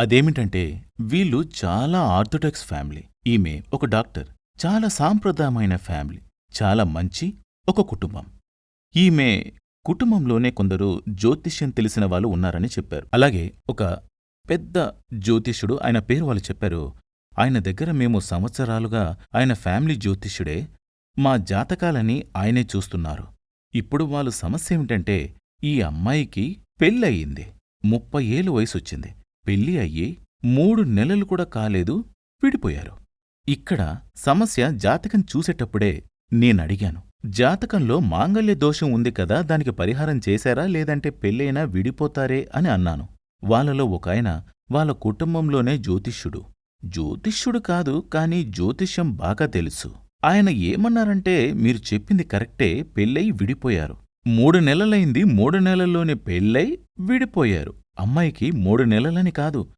అదేమిటంటే వీళ్ళు చాలా ఆర్థోడాక్స్ ఫ్యామిలీ. ఈమె ఒక డాక్టర్. చాలా సాంప్రదాయమైన ఫ్యామిలీ. చాలా మంచి ఒక కుటుంబం. ఈమె కుటుంబంలోనే కొందరు జ్యోతిష్యం తెలిసిన వాళ్ళు ఉన్నారని చెప్పారు. అలాగే ఒక పెద్ద జ్యోతిష్యుడు ఆయన పేరు వాళ్ళు చెప్పారు. ఆయన దగ్గర మేము సంవత్సరాలుగా ఆయన ఫ్యామిలీ జ్యోతిష్యుడే. మా జాతకాలని ఆయనే చూస్తున్నారు. ఇప్పుడు వాళ్ళు సమస్య ఏమిటంటే ఈ అమ్మాయికి పెళ్ళయింది. ముప్పై ఏళ్ళు వయసొచ్చింది. పెళ్ళి అయ్యి మూడు నెలలు కూడా కాలేదు విడిపోయారు. ఇక్కడ సమస్య జాతకం చూసేటప్పుడే నేనడిగాను. జాతకంలో మాంగల్య దోషం ఉంది కదా దానికి పరిహారం చేశారా లేదంటే పెళ్ళైనా విడిపోతారే అని అన్నాను. వాళ్ళలో ఒక ఆయన వాళ్ళ కుటుంబంలోనే జ్యోతిష్యుడు. జ్యోతిష్యుడు కాదు కాని జ్యోతిష్యం బాగా తెలుసు. ఆయన ఏమన్నారంటే మీరు చెప్పింది కరెక్టే పెళ్ళై విడిపోయారు. మూడు నెలలైంది మూడు నెలల్లోనే పెళ్ళై విడిపోయారు. అమ్మాయికి మూడు నెలలని కాదు.